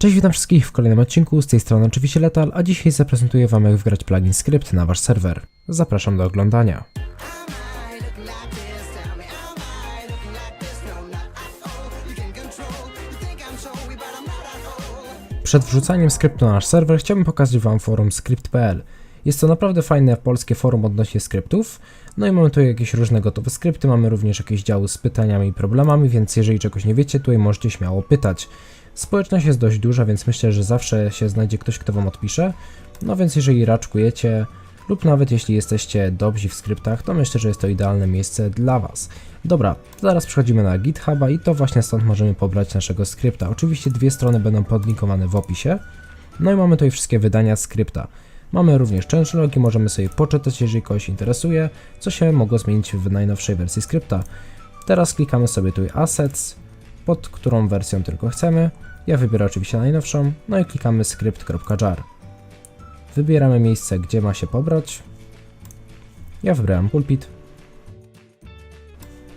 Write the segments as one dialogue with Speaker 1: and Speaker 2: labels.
Speaker 1: Cześć, witam wszystkich w kolejnym odcinku, z tej strony oczywiście Letal, a dzisiaj zaprezentuję wam jak wgrać plugin skrypt na wasz serwer. Zapraszam do oglądania. Przed wrzucaniem skryptu na nasz serwer chciałbym pokazać wam forum script.pl. Jest to naprawdę fajne polskie forum odnośnie skryptów. No i mamy tu jakieś różne gotowe skrypty, mamy również jakieś działy z pytaniami i problemami, więc jeżeli czegoś nie wiecie, tutaj możecie śmiało pytać. Społeczność jest dość duża, więc myślę, że zawsze się znajdzie ktoś, kto wam odpisze. No więc jeżeli raczkujecie, lub nawet jeśli jesteście dobrzy w skryptach, to myślę, że jest to idealne miejsce dla was. Dobra, zaraz przechodzimy na GitHuba i to właśnie stąd możemy pobrać naszego skrypta. Oczywiście dwie strony będą podlinkowane w opisie. No i mamy tutaj wszystkie wydania skrypta. Mamy również changelogi, możemy sobie poczytać, jeżeli kogoś interesuje, co się mogło zmienić w najnowszej wersji skrypta. Teraz klikamy sobie tu Assets, pod którą wersją tylko chcemy. Ja wybiorę oczywiście najnowszą, no i klikamy script.jar. Wybieramy miejsce, gdzie ma się pobrać. Ja wybrałem pulpit.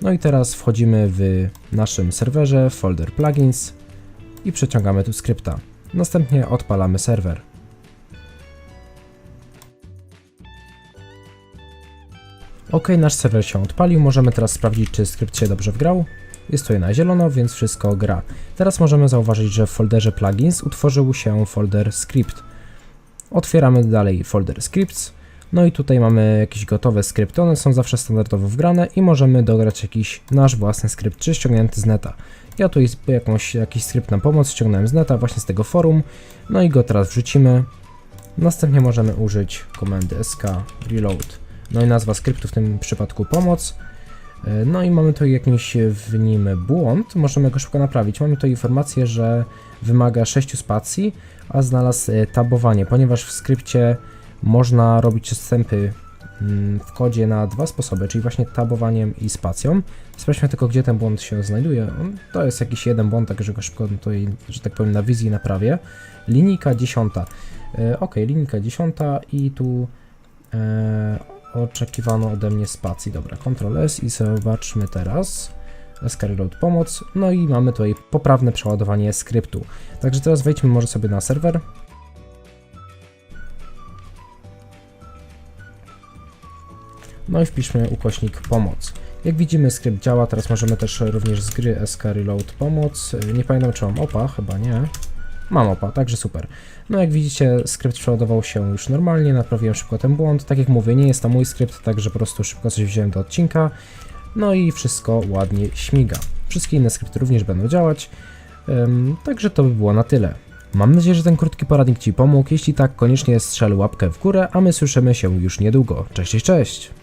Speaker 1: No i teraz wchodzimy w naszym serwerze folder plugins i przeciągamy tu skrypta. Następnie odpalamy serwer. Ok, nasz serwer się odpalił, możemy teraz sprawdzić, czy skrypt się dobrze wgrał. Jest tutaj na zielono, więc wszystko gra. Teraz możemy zauważyć, że w folderze plugins utworzył się folder script. Otwieramy dalej folder scripts. No i tutaj mamy jakieś gotowe skrypty, one są zawsze standardowo wgrane i możemy dograć jakiś nasz własny skrypt, czy ściągnięty z neta. Ja tu jakąś, jakiś skrypt na pomoc ściągnąłem z neta, właśnie z tego forum, no i go teraz wrzucimy. Następnie możemy użyć komendy sk reload. No i nazwa skryptu w tym przypadku pomoc. E, No i mamy tu jakiś w nim błąd, możemy go szybko naprawić. Mamy tu informację, że wymaga 6 spacji, a znalazł e, tabowanie, ponieważ w skrypcie można robić odstępy mm, w kodzie na dwa sposoby, czyli właśnie tabowaniem i spacją. Sprawdźmy tylko, gdzie ten błąd się znajduje. To jest jakiś jeden błąd, także go szybko tutaj, że tak powiem, na wizji naprawię. Linijka 10. E, ok, linijka 10 i tu e, oczekiwano ode mnie spacji. Dobra, Ctrl S i zobaczmy teraz. SK Reload pomoc. No i mamy tutaj poprawne przeładowanie skryptu. Także teraz wejdźmy może sobie na serwer. No i wpiszmy ukośnik pomoc. Jak widzimy skrypt działa, teraz możemy też również z gry SK Reload pomoc. Nie pamiętam czy mam opa, chyba nie. Mam opa, także super. No jak widzicie skrypt przeładował się już normalnie, naprawiłem szybko ten błąd. Tak jak mówię, nie jest to mój skrypt, także po prostu szybko coś wziąłem do odcinka. No i wszystko ładnie śmiga. Wszystkie inne skrypty również będą działać. Ym, także to by było na tyle. Mam nadzieję, że ten krótki poradnik Ci pomógł. Jeśli tak, koniecznie strzel łapkę w górę, a my słyszymy się już niedługo. Cześć, cześć!